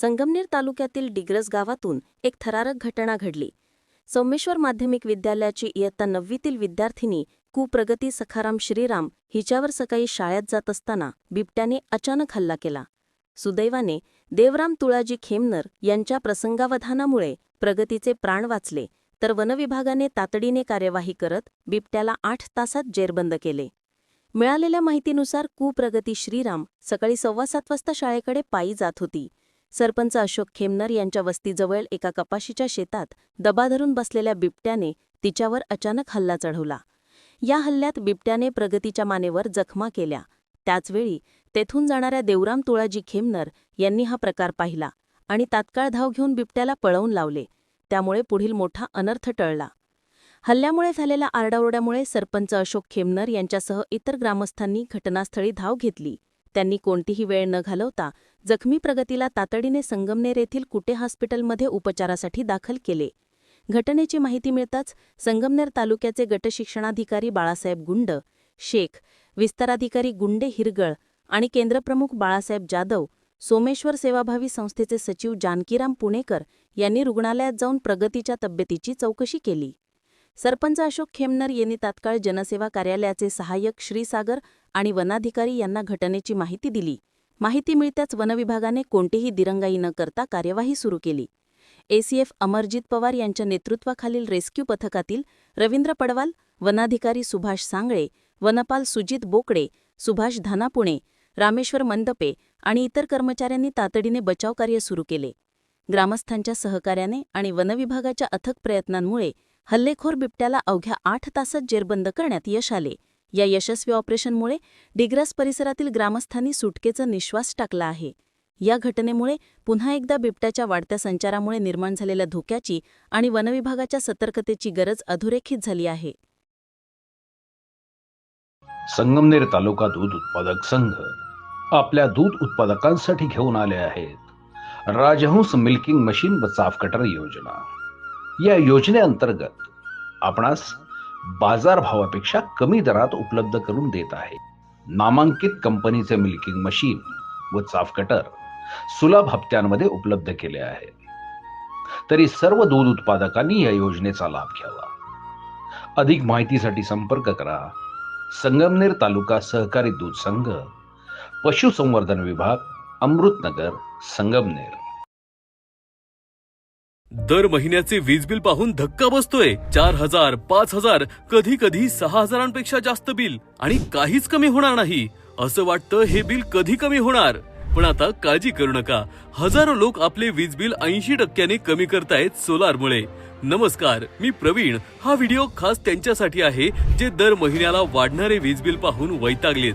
संगमनेर तालुक्यातील डिग्रस गावातून एक थरारक घटना घडली. सोमेश्वर माध्यमिक विद्यालयाची इयत्ता नववीतील विद्यार्थिनी कुप्रगती सखाराम श्रीराम हिच्यावर सकाळी शाळेत जात असताना बिबट्याने अचानक हल्ला केला. सुदैवाने देवराम तुळाजी खेमनर यांच्या प्रसंगावधानामुळे प्रगतीचे प्राण वाचले तर वनविभागाने तातडीने कार्यवाही करत बिबट्याला आठ तासात जेरबंद केले. मिळालेल्या माहितीनुसार कुप्रगती श्रीराम सकाळी सव्वा सात वाजता शाळेकडे पायी जात होती. सरपंच अशोक खेमनर यांच्या वस्तीजवळ एका कपाशीच्या शेतात दबा धरून बसलेल्या बिबट्याने तिच्यावर अचानक हल्ला चढवला. या हल्ल्यात बिबट्याने प्रगतीच्या मानेवर जखमा केल्या. त्याचवेळी तेथून जाणाऱ्या देवराम तुळाजी खेमनर यांनी हा प्रकार पाहिला आणि तात्काळ धाव घेऊन बिबट्याला पळवून लावले. त्यामुळे पुढील मोठा अनर्थ टळला. हल्ल्यामुळे झालेल्या आरडाओरड्यामुळे सरपंच अशोक खेमनर यांच्यासह इतर ग्रामस्थांनी घटनास्थळी धाव घेतली. त्यांनी कोणतीही वेळ न घालवता जखमी प्रगतीला तातडीने संगमनेर येथील कुटे हॉस्पिटलमध्ये उपचारासाठी दाखल केले. घटनेची माहिती मिळताच संगमनेर तालुक्याचे गटशिक्षणाधिकारी बाळासाहेब गुंड शेख विस्ताराधिकारी गुंडे हिरगळ आणि केंद्रप्रमुख बाळासाहेब जाधव सोमेश्वर सेवाभावी संस्थेचे सचिव जानकीराम पुणेकर यांनी रुग्णालयात जाऊन प्रगतीच्या तब्येतीची चौकशी केली. सरपंच अशोक खेमनर यांनी तात्काळ जनसेवा कार्यालयाचे सहाय्यक श्रीसागर आणि वनाधिकारी यांना घटनेची माहिती दिली. माहिती मिळताच वनविभागाने कोणतीही दिरंगाई न करता कार्यवाही सुरू केली. एसीएफ अमरजित पवार यांच्या नेतृत्वाखालील रेस्क्यू पथकातील रवींद्र पडवाल वनाधिकारी सुभाष सांगळे वनपाल सुजित बोकडे सुभाष धानापुणे रामेश्वर मंदपे आणि इतर कर्मचाऱ्यांनी तातडीने बचावकार्य सुरू केले. ग्रामस्थांच्या सहकार्याने आणि वनविभागाच्या अथक प्रयत्नांमुळे हल्लेखोर बिबट्याला अवघ्या आठ तासात जेरबंद करण्यात यश आले. या यशस्वी ऑपरेशनमुळे डिग्रस परिसरातील ग्रामस्थांनी सुटकेचा निश्वास टाकला आहे. या घटनेमुळे पुन्हा एकदा बिबट्याच्या वाढत्या संचारामुळे निर्माण झालेल्या धोक्याची आणि वनविभागाच्या सतर्कतेची गरज अधोरेखित झाली आहे. संगमनेर तालुका दूध उत्पादक संघ आपल्या दूध उत्पादकांसाठी घेऊन आले आहेत. राजहंस मिल्किंग मशीन व चाफ कटर योजना. या योजनेअंतर्गत आपणास बाजारभावापेक्षा कमी दरात उपलब्ध करून देत आहे. नामांकित कंपनीचे मिल्किंग मशीन व चाफ कटर सुलभ हप्त्यांमध्ये उपलब्ध केले आहे. तरी सर्व दूध उत्पादकांनी या योजनेचा लाभ घ्यावा. अधिक माहितीसाठी संपर्क करा. संगमनेर तालुका सहकारी दूध संघ पशुसंवर्धन विभाग अमृतनगर संगमनेर. दर महिन्याचे वीज बिल पाहून धक्का बसतोय. चार हजार पाच हजार कधी कधी सहा हजारांपेक्षा जास्त बिल. आणि काहीच कमी होणार नाही. असं वाटतं हे बिल कधी कमी होणार. पण आता काळजी करू नका. हजारो लोक आपले वीज बिल ऐंशी टक्क्याने कमी करतायत सोलारमुळे. नमस्कार मी प्रवीण. हा व्हिडिओ खास त्यांच्यासाठी आहे जे दर महिन्याला वाढणारे वीज बिल पाहून वैतागलेत.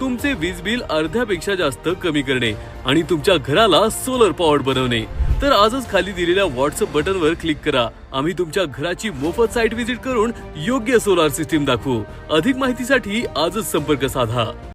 तुमचे वीज बिल अर्ध्यापेक्षा जास्त कमी करणे आणि तुमच्या घराला सोलर पॉवर बनवणे. तर आजच खाली दिलेल्या व्हॉट्सअप बटनवर क्लिक करा. आम्ही तुमच्या घराची मोफत साईट व्हिजिट करून योग्य सोलार सिस्टीम दाखवू. अधिक माहितीसाठी आजच संपर्क साधा.